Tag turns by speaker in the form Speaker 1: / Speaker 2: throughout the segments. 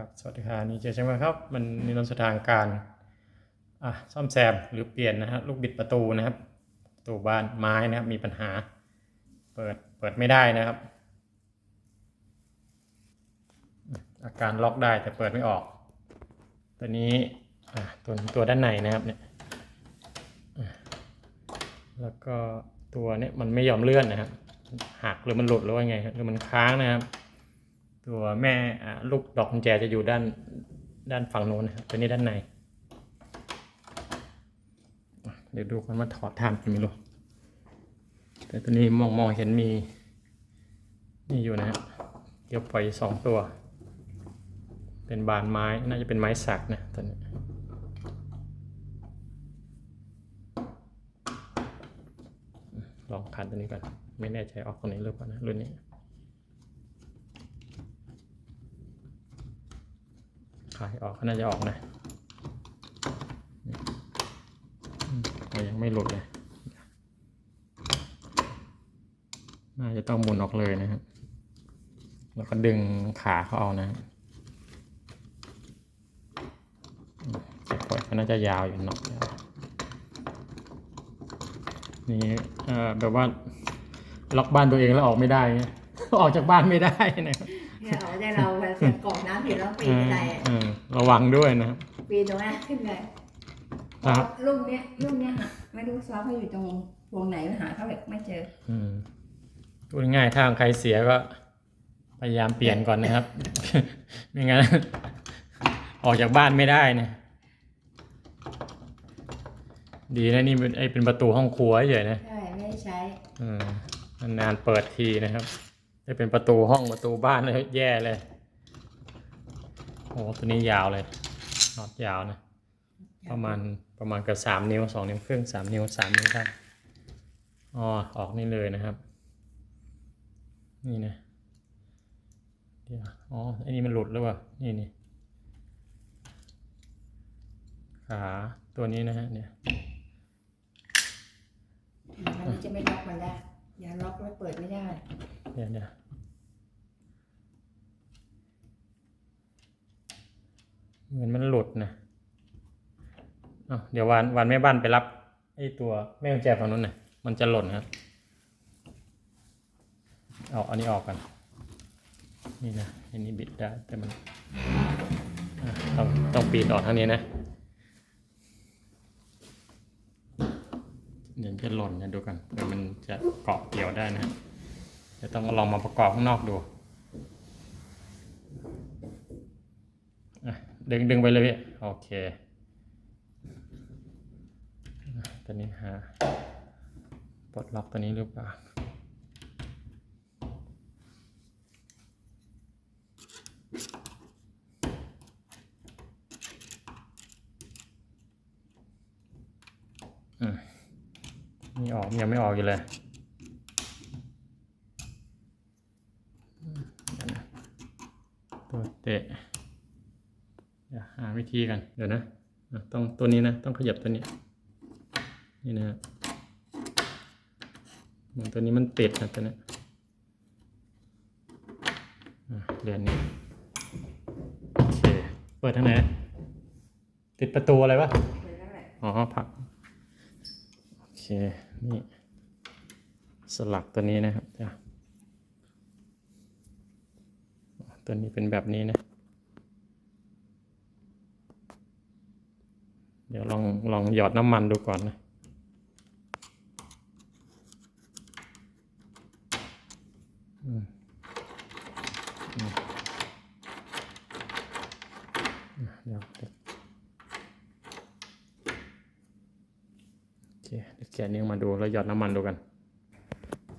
Speaker 1: ครับสวัสดีครับนี่เจอใช่ไหมครับ มันในนนสถานการอะซ่อมแซมหรือเปลี่ยนนะฮะลูกบิดประตูนะครับประตูบ้านไม้นะครับมีปัญหา เปิดเปิดไม่ได้นะครับ อาการล็อกได้แต่เปิดไม่ออก ตัวนี้อะตัวตัวด้านในนะครับเนี่ยแล้วก็ตัวเนี้ยมันไม่ยอมเลื่อนนะครับหักหรือมันหลุดหรือว่าไงหรือมันค้างนะครับ ตัวแม่ลูกดอกกุญแจจะอยู่ด้านด้านฝั่งโน้นนะครับตัวนี้ด้านใน เดี๋ยวดูกันว่าถอดทานกี่ไม่รู้แต่ตัวนี้มองมองเห็นมี นี่อยู่นะฮะเกี่ยวไฟสองตัว เป็นบานไม้น่าจะเป็นไม้สักนะตัวนี้ลองคันตัวนี้ก่อน ไม่แน่ใจออกตรงนี้หรือเปล่านะรุ่นนี้ ขายออกก็น่าจะออกนะยังไม่หลุดเลย น่าจะต้องหมุนออกเลยนะครับ แล้วก็ดึงขาเขาเอานะจะปล่อยก็น่าจะยาวอยู่หน่อยนี่เอ่อแบบว่าล็อกบ้านตัวเองแล้วออกไม่ได้ ออกจากบ้านไม่ได้นะ
Speaker 2: เนี่ยเราได้เรา แบบเป็นกล่องน้ำผิดแล้วปีนอะไรอะ
Speaker 1: เออระวังด้วยนะครับ
Speaker 2: ปีนตรงนั้นขึ้นเลย
Speaker 1: ครับ
Speaker 2: ลูกเนี้ยลูกเนี้ยหาไม่รู้ซ้อเขาอยู่ตรงวงไหนหาเท่าไหร่ไม่เจอ
Speaker 1: อืมพูดง่ายๆถ้าของใครเสียก็ พยายามเปลี่ยนก่อนนะครับไม่งั้นออกจากบ้านไม่ได้นะดีนะนี่เป็นไอเป็นประตูห้องครัวเฉยๆนะ
Speaker 2: ใช่ไม่ได้ใช้
Speaker 1: อืมนานๆเปิดทีนะครับได้เป็นประตูห้องประตูบ้านเลยแย่เลยโอ้ตัวนี้ยาวเลยน็อตยาวนะ ประมาณประมาณเกับสามนิ้วสองนิ้วครึ่งสามนิ้วสามนิ้วได้อ๋อออกนี่เลยนะครับ นี่นะเดี๋ยวอ๋อไอ้นี่มันหลุดหรือเปล่านี่นี่ขาตัวนี้นะฮะเนี่ย
Speaker 2: มันจะไม่ล็อกมันได้อย่าล็อกแล้วเปิดไม่ได้
Speaker 1: เดี๋ยวเดี๋ยว เหมือนมันหลุดนะเเดี๋ยววันวันแม่บ้านไปรับไอ้ตัวแม่กุญแจฝั่งนู้นน่ะมันจะหล่นครับเอาอันนี้ออกกัน นี่นะอันนี้บิดได้แต่มันต้องต้องปีนออกทางนี้นะ เดี๋ยวจะหล่นนะดูกันเดี๋ยวมันจะเกาะเกี่ยวได้นะเดี๋ยวต้องลองมาประกอบข้างนอกดูอะ ดึงดึงไปเลยพี่โอเคตัวนี้หาปลดล็อกตัวนี้หรือเปล่าอืมนี่ออกยังไม่ออกอยู่เลยตัวเตะ หาวิธีกัน เดี๋ยวนะอะต้องตัวนี้นะ ต้องขยับตัวนี้ นี่นะฮะเหมือนตัวนี้มันติดนะตัวนี้อะเรียนนี้โอเคเปิดทางไหนติดประตูอะไรวะ
Speaker 2: เปิดแล้วแหละ
Speaker 1: อ๋อผัก โอเค นี่ สลักตัวนี้นะครับจ้ะตัวนี้เป็นแบบนี้นะ เดี๋ยวลองลองหยอดน้ำมันดูก่อนนะอืมอืมอะเดี๋ยวเดี๋ยวโอเคเดี๋ยวแกะนิ้วมาดูแล้วหยอดน้ำมันดูกัน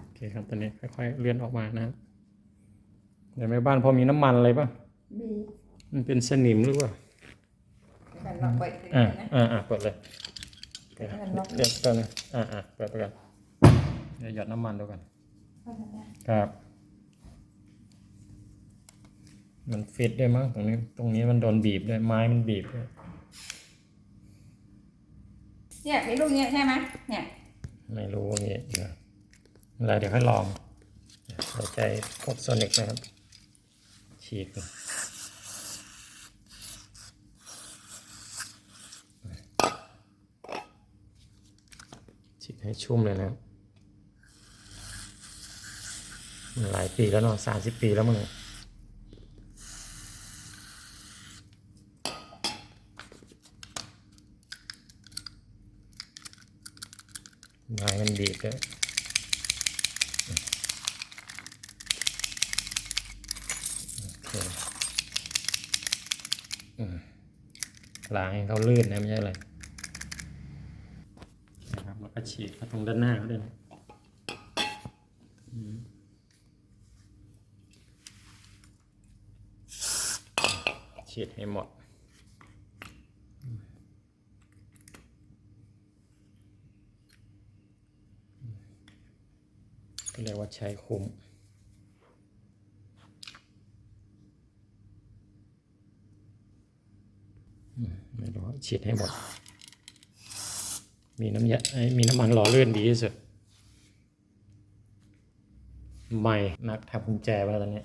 Speaker 1: โอเคครับตอนนี้ค่อยๆเลื่อนออกมานะครับเดี๋ยวแม่บ้านพอมีน้ำมันอะไรป่ะ
Speaker 2: มี
Speaker 1: มันเป็นสนิมหรือเปล่า
Speaker 2: แต่เราเปิดขึ้น
Speaker 1: อ่า
Speaker 2: นะ
Speaker 1: อ่าอ่าเปิดเลยโอเค
Speaker 2: ให้มันล็อก
Speaker 1: เดี๋ยวตัวนึงอ่าอ่าเปิดไปกันเดี๋ยวหยอดน้ำมันดูกัน
Speaker 2: เข้ามาได้
Speaker 1: ครับ มันฟิตด้วยมั้งตรงนี้ ตรงนี้มันโดนบีบด้วยไม้มันบีบด้วย
Speaker 2: เนี่ยมีลูกเนี้ยใช่ไหมเนี่ย
Speaker 1: ไม่รู้ว่างี้เดี๋ยวอะไรเดี๋ยวค่อยลองเดี๋ยวใจพวกโซนิกนะครับฉีกเลย ให้ชุ่มเลยนะหลายปีแล้วเนาะสามสิบปีแล้วมั้งเนี่ยไม้มันบีบด้วยล้างให้เขาลื่นนะไม่ใช่อะไรนะครับแล้ว ก็ฉีดเข้าตรงด้านหน้าเขาด้วยนะฉีดให้หมดก็เรียกว่าใช้คุ้มอืมไม่รู้ฉีดให้หมด มีน้ำยามีน้ำมันหล่อเลื่อนดีที่สุด ใหม่นักทำกุญแจไว้แล้วตอนนี้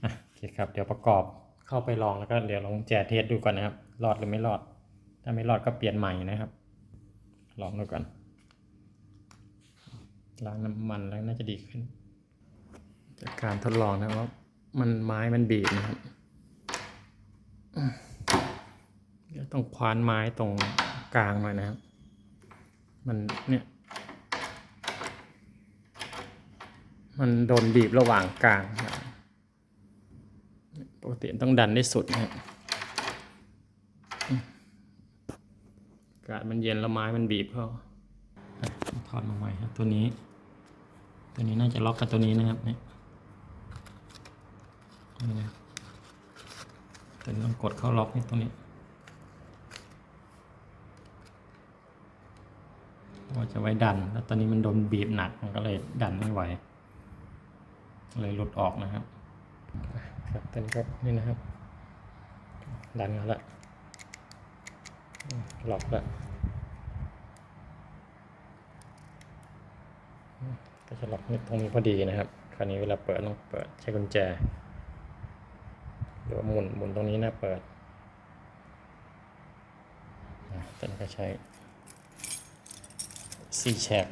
Speaker 1: โอเคครับ เดี๋ยวประกอบเข้าไปลองแล้วก็เดี๋ยวลองแจเทสดูก่อนนะครับ รอดหรือไม่รอด ถ้าไม่รอดก็เปลี่ยนใหม่นะครับ ลองดูก่อน ล้างน้ำมันแล้วน่าจะดีขึ้น จากการทดลองนะว่ามันไม้มันบีบนะครับต้องคว้านไม้ตรงกลางหน่อยนะครับ มันเนี่ย มันโดนบีบระหว่างกลาง ปกติต้องดันได้สุดนะกาศมันเย็นแล้วไม้มันบีบเข้าอะถอดมาใหม่ครับตัวนี้ ตัวนี้น่าจะล็อกกับตัวนี้นะครับเนี่ยนี่นะตัวนี้ต้องกดเข้าล็อกนี่ตรงนี้ ว่าจะไว้ดัน แล้วตอนนี้มันโดนบีบหนัก มันก็เลยดันไม่ไหว เลยหลุดออกนะครับครับตอนนี้ก็นี่นะครับ ดันกันละล็อกละก็จะล็อกนี่ตรงนี้พอดีนะครับ คราวนี้เวลาเปิดต้องเปิดใช้กุญแจหรือว่าหมุนหมุนตรงนี้นะเปิดตอนนี้ก็ใช้ สี่แฉก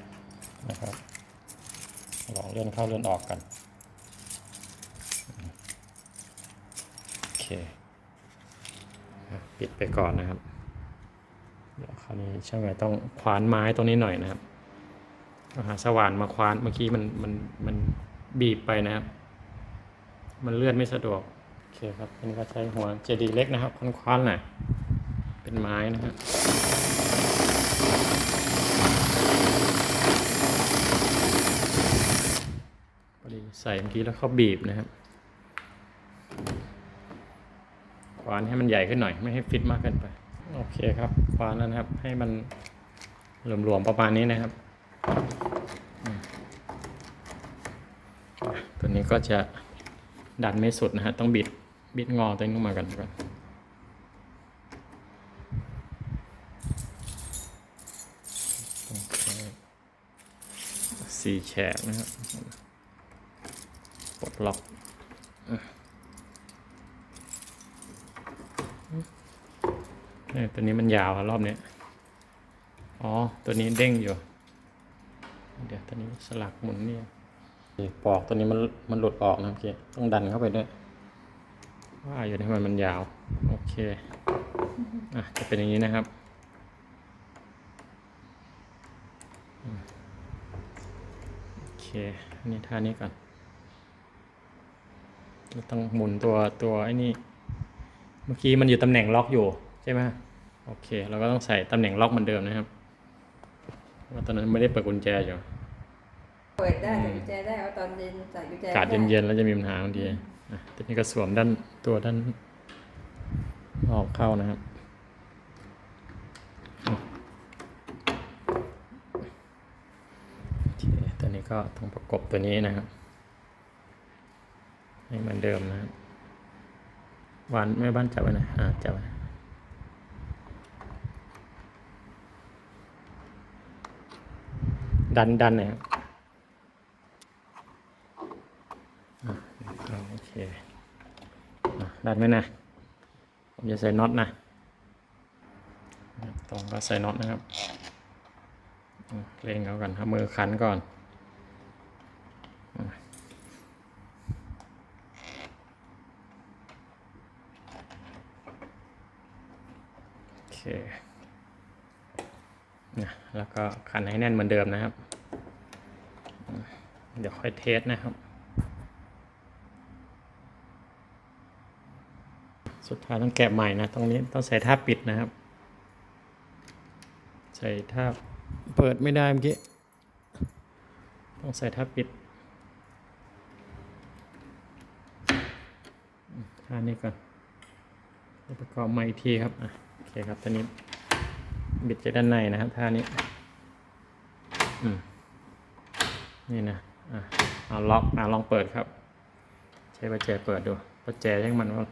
Speaker 1: นะครับ ลองเลื่อนเข้าเลื่อนออกกัน โอเค ปิดไปก่อนนะครับ เดี๋ยวคราวนี้ช่างไงต้องคว้านไม้ตรงนี้หน่อยนะครับเอาหาสว่านมาคว้านเมื่อกี้มันมันมันบีบไปนะครับ มันเลื่อนไม่สะดวก โอเคครับอันนี้ก็ใช้หัวเจดีเล็กนะครับคว้านๆหน่อยเป็นไม้นะครับ พอดี ใส่เมื่อกี้แล้วเขาบีบนะครับควานให้มันใหญ่ขึ้นหน่อย ไม่ให้ฟิตมากเกินไป โอเคครับควานแล้วนะครับ ให้มันหลวมๆประมาณนี้นะครับตัวนี้ก็จะดันไม่สุดนะฮะต้องบิดบิดงอตัวนี้ลงมากันก่อนสี่แฉกนะครับ ปลดล็อกเนี่ยตัวนี้มันยาวอะรอบเนี้ยอ๋อ ตัวนี้เด้งอยู่ เดี๋ยวตัวนี้สลักหมุนเนี่ยนี่ปอกตัวนี้มันมันหลุดออกนะโอเคต้องดันเข้าไปด้วย ว่าอยู่ทำไมมันยาว โอเค อะ จะเป็นอย่างนี้นะครับอืมโอเคอันนี้ท่านี้ก่อนเรา ต้องหมุนตัวตัวไอ้นี่ เมื่อกี้มันอยู่ตำแหน่งล็อกอยู่ใช่ไหมโอเค เราก็ต้องใส่ตำแหน่งล็อกเหมือนเดิมนะครับเพราะว่าตอนนั้นไม่ได้เปิดกุญแจอยู่
Speaker 2: เปิดได้ใส่กุญแจได้เอาตอนเย็นใส่กุญแจ
Speaker 1: อากาศเย็นๆแล้วจะมีปัญหาบางทีอะทีนี้ก็สวมด้านตัวด้านออกเข้านะครับโอเคตัวนี้ก็ต้องประกบตัวนี้นะครับ ให้เหมือนเดิมนะครับวานแม่บ้านจับไว้นะอ่าจับไว้ดันดันน่ยครับอะโอเคดันไว้นะ ผมจะใส่น็อตนะ ตรงก็ใส่น็อตนะครับเล่งเขาก่อนเอามือคันก่อนอืมโอเค นะแล้วก็คันให้แน่นเหมือนเดิมนะครับ เดี๋ยวค่อยเทสนะครับ สุดท้ายต้องแกะใหม่นะ ตรงนี้ต้องใส่ท่าปิดนะครับ ใส่ท่าเปิดไม่ได้เมื่อกี้ ต้องใส่ท่าปิดอืมท่านี้ก่อนประกอบใหม่ทีครับอะ เคครับตอนนี้บิดจากด้านในนะครับท่านี้อืมนี่นะอะเอาล็อกอะลองเปิดครับ ใช้ประแจเปิดดูประแจยังมันว่า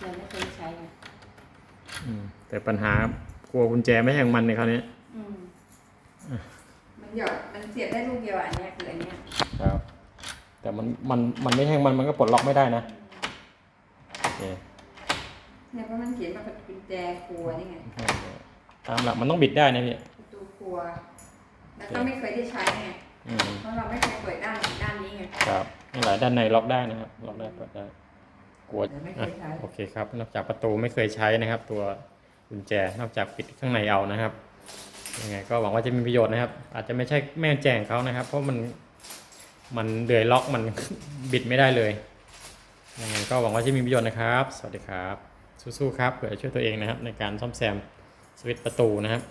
Speaker 2: เราไม่เคยใช้ไง
Speaker 1: อืมแต่ปัญหากลัวกุญแจไม่แห่งมันในคราวนี้
Speaker 2: อืมมันหยอดมันเสียบได้ลูกเดียวอันเนี้ยคืออันเนี้ย
Speaker 1: ครับ แต่มันมันมันไม่แห่งมันมันก็ปลดล็อกไม่ได้นะโอเค
Speaker 2: เนี่ยเพราะมันเขียนมาเป็นกุญแจครัวนี่ไง
Speaker 1: ตามหลักมันต้องบิดได้นะพี่
Speaker 2: ประตูครัวแล้วก็ไม่เคยได้ใช้ไง
Speaker 1: อืม
Speaker 2: เพราะเราไม่เคยเปิดด้านด้านนี้ไง
Speaker 1: ครับนี่หลายด้านในล็อกได้นะครับล็อกได้เปิดได้กลัว
Speaker 2: แต่ไม่เค
Speaker 1: อะ
Speaker 2: ยใช้
Speaker 1: โอเคครับ นอกจากประตูไม่เคยใช้นะครับ ตัวกุญแจนอกจากปิดข้างในเอานะครับยังไงก็หวังว่าจะมีประโยชน์นะครับ อาจจะไม่ใช่แม่แจ้งเขานะครับ เพราะมันมันเดือยล็อกมันบิดไม่ได้เลยยังไงก็หวังว่าจะมีประโยชน์นะครับ สวัสดีครับ สู้ๆครับเผื่อช่วยตัวเองนะครับในการซ่อมแซมสวิตช์ประตูนะครับ